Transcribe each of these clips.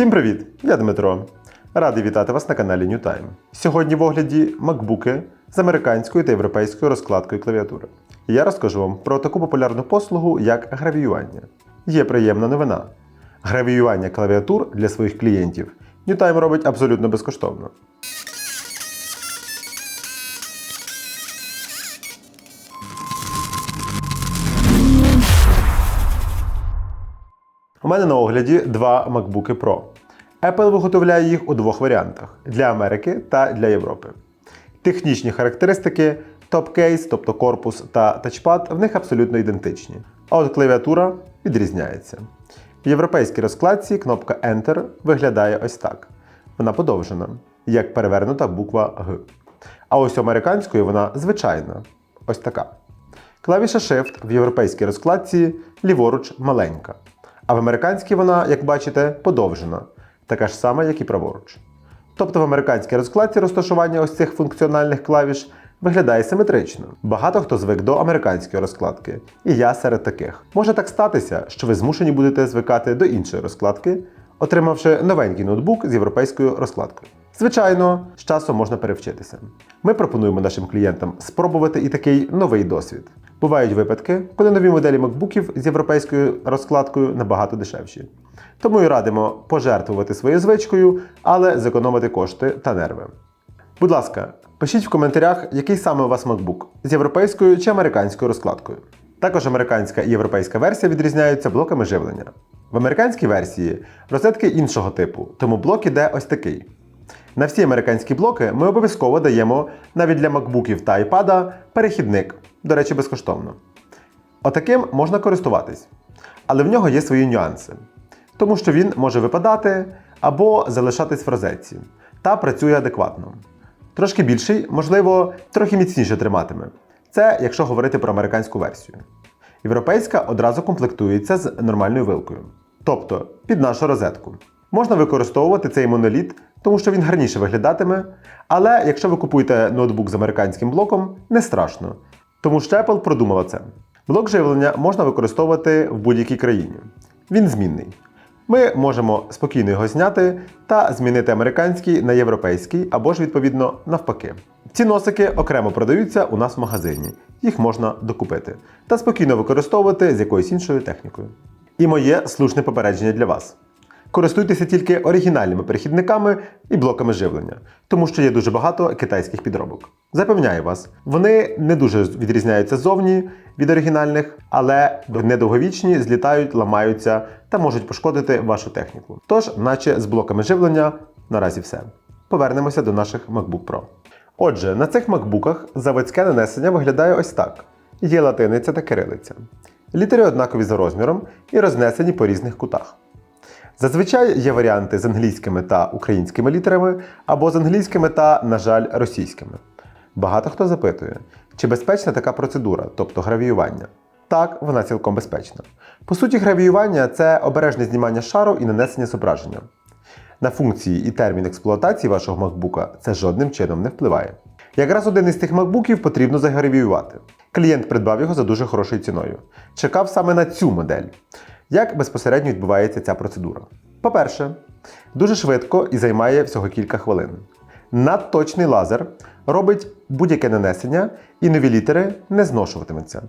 Всім привіт! Я Дмитро. Радий вітати вас на каналі NewTime. Сьогодні в огляді макбуки з американською та європейською розкладкою клавіатури. Я розкажу вам про таку популярну послугу, як гравіювання. Є приємна новина. Гравіювання клавіатур для своїх клієнтів NewTime робить абсолютно безкоштовно. У мене на огляді два MacBook Pro. Apple виготовляє їх у двох варіантах для Америки та для Європи. Технічні характеристики, топ-кейс, тобто корпус та тачпад, в них абсолютно ідентичні. А от клавіатура відрізняється. В європейській розкладці кнопка Enter виглядає ось так. Вона подовжена, як перевернута буква Г. А ось у американської вона звичайна. Ось така. Клавіша Shift в європейській розкладці ліворуч маленька. А в американській вона, як бачите, подовжена, така ж сама, як і праворуч. Тобто в американській розкладці розташування ось цих функціональних клавіш виглядає симетрично. Багато хто звик до американської розкладки, і я серед таких. Може так статися, що ви змушені будете звикати до іншої розкладки, отримавши новенький ноутбук з європейською розкладкою. Звичайно, з часом можна перевчитися. Ми пропонуємо нашим клієнтам спробувати і такий новий досвід. Бувають випадки, коли нові моделі макбуків з європейською розкладкою набагато дешевші. Тому і радимо пожертвувати своєю звичкою, але зекономити кошти та нерви. Будь ласка, пишіть в коментарях, який саме у вас MacBook з європейською чи американською розкладкою. Також американська і європейська версія відрізняються блоками живлення. В американській версії розетки іншого типу, тому блок іде ось такий. На всі американські блоки ми обов'язково даємо навіть для макбуків та iPad перехідник, до речі, безкоштовно. Отаким можна користуватись. Але в нього є свої нюанси, тому що він може випадати або залишатись в розетці та працює адекватно. Трошки більший, можливо, трохи міцніше триматиме. Це якщо говорити про американську версію. Європейська одразу комплектується з нормальною вилкою, тобто під нашу розетку. Можна використовувати цей моноліт, тому що він гарніше виглядатиме. Але якщо ви купуєте ноутбук з американським блоком, не страшно, тому що Apple продумала це. Блок живлення можна використовувати в будь-якій країні. Він змінний. Ми можемо спокійно його зняти та змінити американський на європейський або ж відповідно навпаки. Ці носики окремо продаються у нас в магазині, їх можна докупити та спокійно використовувати з якоюсь іншою технікою. І моє слушне попередження для вас. Користуйтеся тільки оригінальними перехідниками і блоками живлення, тому що є дуже багато китайських підробок. Запевняю вас, вони не дуже відрізняються ззовні від оригінальних, але недовговічні, злітають, ламаються та можуть пошкодити вашу техніку. Тож, наче з блоками живлення, наразі все. Повернемося до наших MacBook Pro. Отже, на цих макбуках заводське нанесення виглядає ось так: є латиниця та кирилиця. Літери однакові за розміром і рознесені по різних кутах. Зазвичай є варіанти з англійськими та українськими літерами або з англійськими та, на жаль, російськими. Багато хто запитує, чи безпечна така процедура, тобто гравіювання. Так, вона цілком безпечна. По суті, гравіювання це обережне знімання шару і нанесення зображення. На функції і термін експлуатації вашого MacBook це жодним чином не впливає. Якраз один із тих макбуків потрібно загравіювати. Клієнт придбав його за дуже хорошою ціною. Чекав саме на цю модель. Як безпосередньо відбувається ця процедура? По-перше, дуже швидко і займає всього кілька хвилин. Надточний лазер робить будь-яке нанесення і нові літери не зношуватимуться.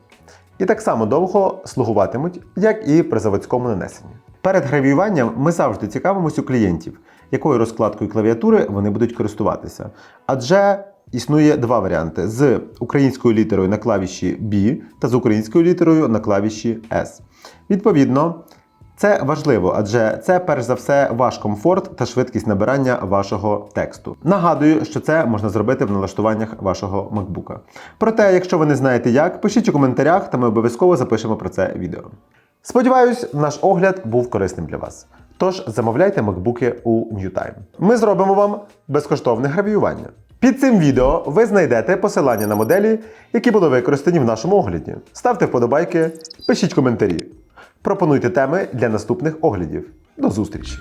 І так само довго слугуватимуть, як і при заводському нанесенні. Перед гравіюванням ми завжди цікавимось у клієнтів, якою розкладкою клавіатури вони будуть користуватися. Адже існує два варіанти: з українською літерою на клавіші B та з українською літерою на клавіші S. Відповідно, це важливо, адже це перш за все ваш комфорт та швидкість набирання вашого тексту. Нагадую, що це можна зробити в налаштуваннях вашого MacBook. Проте, якщо ви не знаєте як, пишіть у коментарях, та ми обов'язково запишемо про це відео. Сподіваюсь, наш огляд був корисним для вас. Тож замовляйте макбуки у NewTime. Ми зробимо вам безкоштовне гравіювання. Під цим відео ви знайдете посилання на моделі, які були використані в нашому огляді. Ставте вподобайки, пишіть коментарі. Пропонуйте теми для наступних оглядів. До зустрічі!